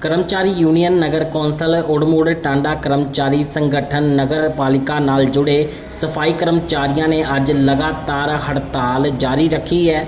ਕਰਮਚਾਰੀ ਯੂਨੀਅਨ ਨਗਰ ਕੌਂਸਲ ਉੜਮੁੜ ਟਾਂਡਾ ਕਰਮਚਾਰੀ ਸੰਗਠਨ ਨਗਰ ਪਾਲਿਕਾ ਨਾਲ ਜੁੜੇ ਸਫ਼ਾਈ ਕਰਮਚਾਰੀਆਂ ਨੇ ਅੱਜ ਲਗਾਤਾਰ ਹੜਤਾਲ ਜਾਰੀ ਰੱਖੀ ਹੈ।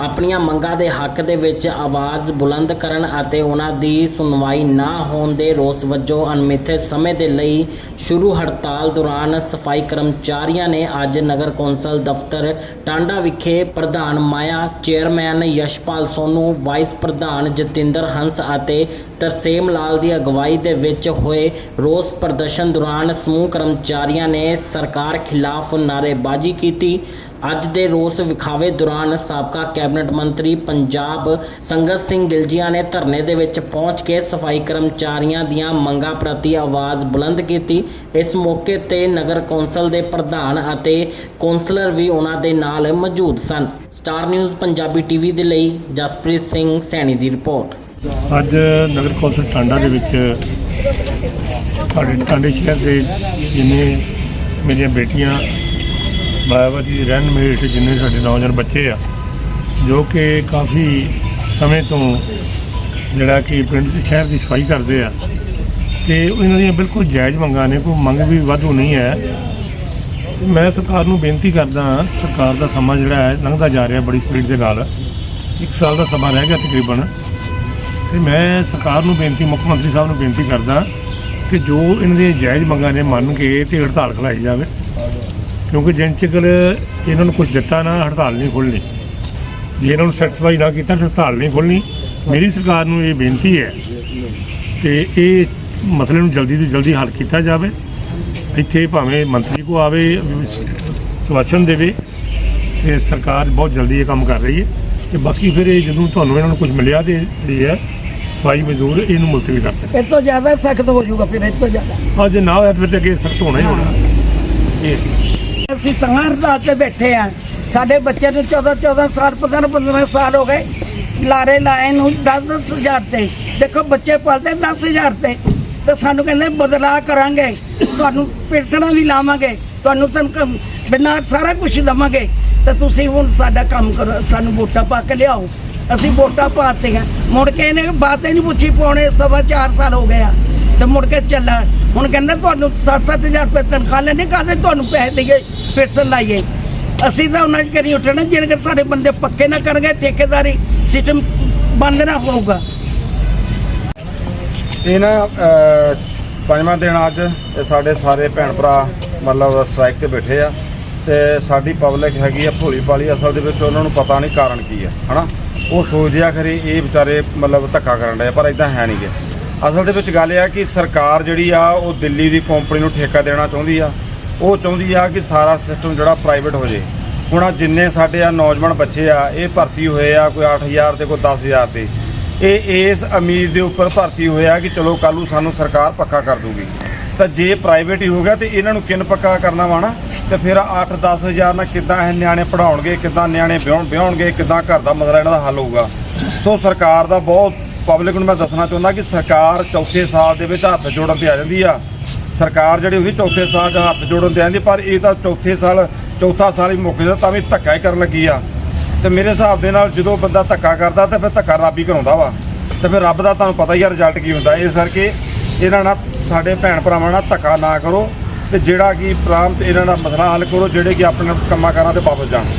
ਆਪਣੀਆਂ ਮੰਗਾਂ ਦੇ ਹੱਕ ਦੇ ਵਿੱਚ ਆਵਾਜ਼ ਬੁਲੰਦ ਕਰਨ ਅਤੇ ਉਹਨਾਂ ਦੀ ਸੁਣਵਾਈ ਨਾ ਹੋਣ ਦੇ ਰੋਸ ਵਜੋਂ ਅਣਮਿੱਥੇ ਸਮੇਂ ਦੇ ਲਈ ਸ਼ੁਰੂ ਹੜਤਾਲ ਦੌਰਾਨ ਸਫ਼ਾਈ ਕਰਮਚਾਰੀਆਂ ਨੇ ਅੱਜ ਨਗਰ ਕੌਂਸਲ ਦਫ਼ਤਰ ਟਾਂਡਾ ਵਿਖੇ ਪ੍ਰਧਾਨ ਮਾਇਆ, ਚੇਅਰਮੈਨ ਯਸ਼ਪਾਲ ਸੋਨੂ, ਵਾਈਸ ਪ੍ਰਧਾਨ ਜਤਿੰਦਰ ਹੰਸ ਅਤੇ ਤਰਸੇਮ ਲਾਲ ਦੀ ਅਗਵਾਈ ਦੇ ਵਿੱਚ ਹੋਏ ਰੋਸ ਪ੍ਰਦਰਸ਼ਨ ਦੌਰਾਨ ਸਮੂਹ ਕਰਮਚਾਰੀਆਂ ਨੇ ਸਰਕਾਰ ਖਿਲਾਫ ਨਾਅਰੇਬਾਜ਼ੀ ਕੀਤੀ। ਅੱਜ ਦੇ ਰੋਸ ਵਿਖਾਵੇ ਦੌਰਾਨ ਸਾਬਕਾ ਕੈਬਨਿਟ ਮੰਤਰੀ ਪੰਜਾਬ ਸੰਗਤ ਸਿੰਘ ਗਿਲਜੀਆ ਨੇ ਧਰਨੇ ਦੇ ਵਿੱਚ ਪਹੁੰਚ ਕੇ ਸਫ਼ਾਈ ਕਰਮਚਾਰੀਆਂ ਦੀਆਂ ਮੰਗਾਂ ਪ੍ਰਤੀ ਆਵਾਜ਼ ਬੁਲੰਦ ਕੀਤੀ। ਇਸ ਮੌਕੇ ਤੇ ਨਗਰ ਕੌਂਸਲ ਦੇ ਪ੍ਰਧਾਨ ਅਤੇ ਕੌਂਸਲਰ ਵੀ ਉਹਨਾਂ ਦੇ ਨਾਲ ਮੌਜੂਦ ਸਨ। ਸਟਾਰ ਨਿਊਜ਼ ਪੰਜਾਬੀ ਟੀਵੀ ਦੇ ਲਈ ਜਸਪ੍ਰੀਤ ਸਿੰਘ ਸੈਣੀ ਦੀ ਰਿਪੋਰਟ। ਅੱਜ ਨਗਰ ਕੌਂਸਲ ਟਾਂਡਾ ਦੇ ਵਿੱਚ ਸਾਡੇ ਟਾਂਡੇ ਸ਼ਹਿਰ ਦੇ ਜਿੰਨੇ ਮੇਰੀਆਂ ਬੇਟੀਆਂ ਮਾਇਆਵਤੀ ਰਹਿਨਮੇਟ ਜਿੰਨੇ ਸਾਡੇ ਨੌਜਵਾਨ ਬੱਚੇ ਆ ਜੋ ਕਿ ਕਾਫੀ ਸਮੇਂ ਤੋਂ ਜਿਹੜਾ ਕਿ ਪਿੰਡ ਦੇ ਸ਼ਹਿਰ ਦੀ ਸਫ਼ਾਈ ਕਰਦੇ ਆ ਤੇ ਇਹਨਾਂ ਦੀਆਂ ਬਿਲਕੁਲ ਜਾਇਜ਼ ਮੰਗਾਂ ਨੇ, ਕੋਈ ਮੰਗ ਵੀ ਵਾਧੂ ਨਹੀਂ ਹੈ। ਮੈਂ ਸਰਕਾਰ ਨੂੰ ਬੇਨਤੀ ਕਰਦਾ ਹਾਂ, ਸਰਕਾਰ ਦਾ ਸਮਾਂ ਜਿਹੜਾ ਹੈ, ਲੰਘਦਾ ਜਾ ਰਿਹਾ ਬੜੀ ਸਪੀਡ ਦੇ ਨਾਲ। ਇੱਕ ਸਾਲ ਦਾ ਸਮਾਂ ਰਹਿ ਗਿਆ ਤਕਰੀਬਨ। ਤੇ ਮੈਂ ਸਰਕਾਰ ਨੂੰ ਬੇਨਤੀ, ਮੁੱਖ ਮੰਤਰੀ ਸਾਹਿਬ ਨੂੰ ਬੇਨਤੀ ਕਰਦਾ ਕਿ ਜੋ ਇਹਨਾਂ ਦੀਆਂ ਜਾਇਜ਼ ਮੰਗਾਂ ਨੇ ਮੰਨ ਕੇ ਤੇ ਹੜਤਾਲ ਖਲਾਈ ਜਾਵੇ। ਕਿਉਂਕਿ ਜਿੰਨ ਚਿਕਰ ਇਹਨਾਂ ਨੂੰ ਕੁਝ ਦਿੱਤਾ ਨਾ, ਹੜਤਾਲ ਨਹੀਂ ਖੁੱਲ੍ਹਣੀ। ਜੇ ਇਹਨਾਂ ਨੂੰ ਸੈਟੀਸਫਾਈ ਨਾ ਕੀਤਾ ਤਾਂ ਹੜਤਾਲ ਨਹੀਂ ਖੁੱਲ੍ਹਣੀ। ਮੇਰੀ ਸਰਕਾਰ ਨੂੰ ਇਹ ਬੇਨਤੀ ਹੈ ਕਿ ਇਹ ਮਸਲੇ ਨੂੰ ਜਲਦੀ ਤੋਂ ਜਲਦੀ ਹੱਲ ਕੀਤਾ ਜਾਵੇ। ਇੱਥੇ ਭਾਵੇਂ ਮੰਤਰੀ ਕੋ ਆਵੇ ਸਵਾਸ਼ਨ ਦੇਵੇ ਤੇ ਸਰਕਾਰ ਬਹੁਤ ਜਲਦੀ ਇਹ ਕੰਮ ਕਰ ਰਹੀ ਹੈ। ਤੇ ਬਾਕੀ ਫਿਰ ਇਹ ਜਦੋਂ ਤੁਹਾਨੂੰ ਇਹਨਾਂ ਨੂੰ ਕੁਝ ਮਿਲਿਆ ਤੇ ਜਿਹੜੀ ਹੈ ਸਫ਼ਾਈ ਮਜ਼ਦੂਰ ਇਹਨੂੰ ਮੁਲਤਵੀ ਕਰ ਦੇਣ। ਇਹ ਤੋਂ ਜ਼ਿਆਦਾ ਸਖਤ ਹੋ ਜਾਊਗਾ ਫਿਰ ਇਹ ਤੋਂ ਜ਼ਿਆਦਾ। ਅੱਜ ਨਾ ਹੋਇਆ ਫਿਰ ਤੇ ਅੱਗੇ ਸਖਤ ਹੋਣਾ ਹੀ ਹੋਣਾ। ਇਹ ਅਸੀਂ ਤਾਂ ਹੜਤਾਲ ਤੇ ਬੈਠੇ ਆ ਸਾਡੇ ਬੱਚੇ ਨੂੰ 14 14 ਸਾਲ 15 15 ਸਾਲ ਹੋ ਗਏ। ਲਾਰੇ ਲਾਏ ਨੂੰ 10 10 ਹਜ਼ਾਰ ਤੇ। ਦੇਖੋ, ਬੱਚੇ ਪਲਦੇ 10 ਹਜ਼ਾਰ ਤੇ। ਤੇ ਸਾਨੂੰ ਕਹਿੰਦੇ ਬਦਲਾ ਕਰਾਂਗੇ। ਤੁਹਾਨੂੰ ਪੈਨਸ਼ਨਾਂ ਵੀ ਲਾਵਾਂਗੇ। ਤੁਹਾਨੂੰ ਤਨਖਾਹ ਬਿਨਾਂ ਸਾਰਾ ਕੁਝ ਦਵਾਂਗੇ। ਤੇ ਤੁਸੀਂ ਹੁਣ ਸਾਡਾ ਕੰਮ ਕਰੋ। ਸਾਨੂੰ ਵੋਟਾਂ ਪਾ ਕੇ ਲਿਆਓ। ਅਸੀਂ ਵੋਟਾਂ ਪਾਤੀਆਂ। ਮੁੜ ਕੇ ਇਹਨੇ ਬਾਤ ਹੀ ਨਹੀਂ ਪੁੱਛੀ, ਪੌਣੇ ਸਵਾ 4 ਸਾਲ ਹੋ ਗਏ ਆ। ਤੇ ਮੁੜ ਕੇ ਚੱਲਾ ਹੁਣ ਕਹਿੰਦਾ, ਤੁਹਾਨੂੰ 7-7000 ਰੁਪਏ ਤਨਖਾਹ ਲੈਣੇ ਕਾਹਦੇ ਤੁਹਾਨੂੰ ਪੈਸੇ ਦੇਈਏ? ਪੈਨਸ਼ਨ ਲਾਈਏ। ਅਸੀਂ ਤਾਂ ਉਹਨਾਂ 'ਚ ਕਰੀ ਉੱਠਣਾ ਜਿਹਨੇ ਸਾਡੇ ਬੰਦੇ ਪੱਕੇ ਨਾ ਕਰਨਗੇ ਠੇਕੇਦਾਰੀ ਸਿਸਟਮ ਬੰਦ ਨਾ ਹੋਊਗਾ। ਇਹ ਨਾ ਅਹ, ਪੰਜਵਾਂ ਦਿਨ ਅੱਜ ਤੇ ਸਾਡੇ ਸਾਰੇ ਭੈਣ ਭਰਾ ਮਤਲਬ ਸਟ੍ਰਾਈਕ ਤੇ ਬੈਠੇ ਆ ਤੇ ਸਾਡੀ ਪਬਲਿਕ ਹੈਗੀ ਆ ਭੋਲੀ ਭਾਲੀ ਅਸਲ ਦੇ ਵਿੱਚ ਉਹਨਾਂ ਨੂੰ ਪਤਾ ਨਹੀਂ ਕਾਰਨ ਕੀ ਆ ਹਨਾ? ਉਹ ਸੋਚਦੇ ਆ ਖਰੇ ਇਹ ਵਿਚਾਰੇ ਮਤਲਬ ਧੱਕਾ ਕਰਨ ਡਏ ਆ, ਪਰ ਇਦਾਂ ਹੈ ਨਹੀਂ ਨਹੀਂਗੇ ਅਸਲ ਦੇ ਵਿੱਚ ਗੱਲ ਇਹ ਆ ਕਿ ਸਰਕਾਰ ਜਿਹੜੀ ਆ ਉਹ ਦਿੱਲੀ ਦੀ ਕੰਪਨੀ ਨੂੰ ਠੇਕਾ ਦੇਣਾ ਚਾਹੁੰਦੀ ਆ। ਉਹ ਚਾਹੁੰਦੀ ਆ ਕਿ ਸਾਰਾ ਸਿਸਟਮ ਜਿਹੜਾ ਪ੍ਰਾਈਵੇਟ ਹੋ ਜੇ। ਹੁਣ ਆਹ ਜਿੰਨੇ ਸਾਡੇ ਆ ਨੌਜਵਾਨ ਬੱਚੇ ਆ, ਇਹ ਭਰਤੀ ਹੋਏ ਆ ਕੋਈ 8000 ਤੇ ਕੋਈ 10000 ਤੇ। ਇਹ ਇਸ ਉਮੀਦ ਦੇ ਉੱਪਰ ਭਰਤੀ ਹੋਇਆ ਕਿ ਚਲੋ ਕੱਲ੍ਹ ਨੂੰ ਸਾਨੂੰ ਸਰਕਾਰ ਪੱਕਾ ਕਰ ਦੂਗੀ। ਤਾਂ ਜੇ ਪ੍ਰਾਈਵੇਟ ਹੀ ਹੋ ਗਿਆ ਤੇ ਇਹਨਾਂ ਨੂੰ ਕਿੰਨ ਪੱਕਾ ਕਰਨਾ ਵਾ ਨਾ? ਤੇ ਫਿਰ 8-10 ਹਜ਼ਾਰ ਨਾਲ ਕਿੱਦਾਂ ਇਹ ਨਿਆਣੇ ਪੜਾਉਣਗੇ ਕਿੱਦਾਂ ਨਿਆਣੇ ਵਿਆਹਣ ਵਿਆਹਣਗੇ, ਕਿੱਦਾਂ ਘਰ ਦਾ ਮਸਲਾ ਇਹਨਾਂ ਦਾ ਹੱਲ ਹੋਊਗਾ? ਸੋ ਸਰਕਾਰ ਦਾ ਬਹੁਤ ਪਬਲਿਕ ਨੂੰ ਮੈਂ ਦੱਸਣਾ ਚਾਹੁੰਦਾ ਕਿ ਸਰਕਾਰ ਚੌਥੇ ਸਾਲ ਦੇ ਵਿੱਚ ਹੱਥ ਜੋੜਨ ਤੇ ਆ ਜਾਂਦੀ ਆ। ਸਰਕਾਰ ਜਿਹੜੀ ਹੁੰਦੀ ਚੌਥੇ ਸਾਲ 'ਚ ਹੱਥ ਜੋੜਨ ਤੇ ਆਂਦੀ, ਪਰ ਇਹ ਤਾਂ ਚੌਥੇ ਸਾਲ, ਚੌਥਾ ਸਾਲ ਹੀ ਮੁੱਕ ਜਾਂਦਾ, ਤਾਂ ਵੀ ਧੱਕਾ ਹੀ ਕਰਨ ਲੱਗੀ ਆ। ਤੇ ਮੇਰੇ ਹਿਸਾਬ ਦੇ ਨਾਲ ਜਦੋਂ ਬੰਦਾ ਧੱਕਾ ਕਰਦਾ, ਤਾਂ ਫਿਰ ਧੱਕਾ ਰੱਬ ਹੀ ਕਰਾਉਂਦਾ ਵਾ। ਤੇ ਫਿਰ ਰੱਬ ਦਾ ਤੁਹਾਨੂੰ ਪਤਾ ਹੀ ਆ ਰਿਜ਼ਲਟ ਕੀ ਹੁੰਦਾ। ਇਸ ਕਰਕੇ ਇਹਨਾਂ ਨਾਲ ਸਾਡੇ ਭੈਣ ਭਰਾਵਾਂ ਨਾਲ ਧੱਕਾ ਨਾ ਕਰੋ, ਤੇ ਜਿਹੜਾ ਕਿ ਪ੍ਰਾਂਤ ਇਹਨਾਂ ਦਾ ਮਸਲਾ ਹੱਲ ਕਰੋ, ਜਿਹੜੇ ਕਿ ਆਪਣੇ ਕੰਮਾਂ ਕਾਰਾਂ ਤੇ ਵਾਪਸ ਜਾਣ।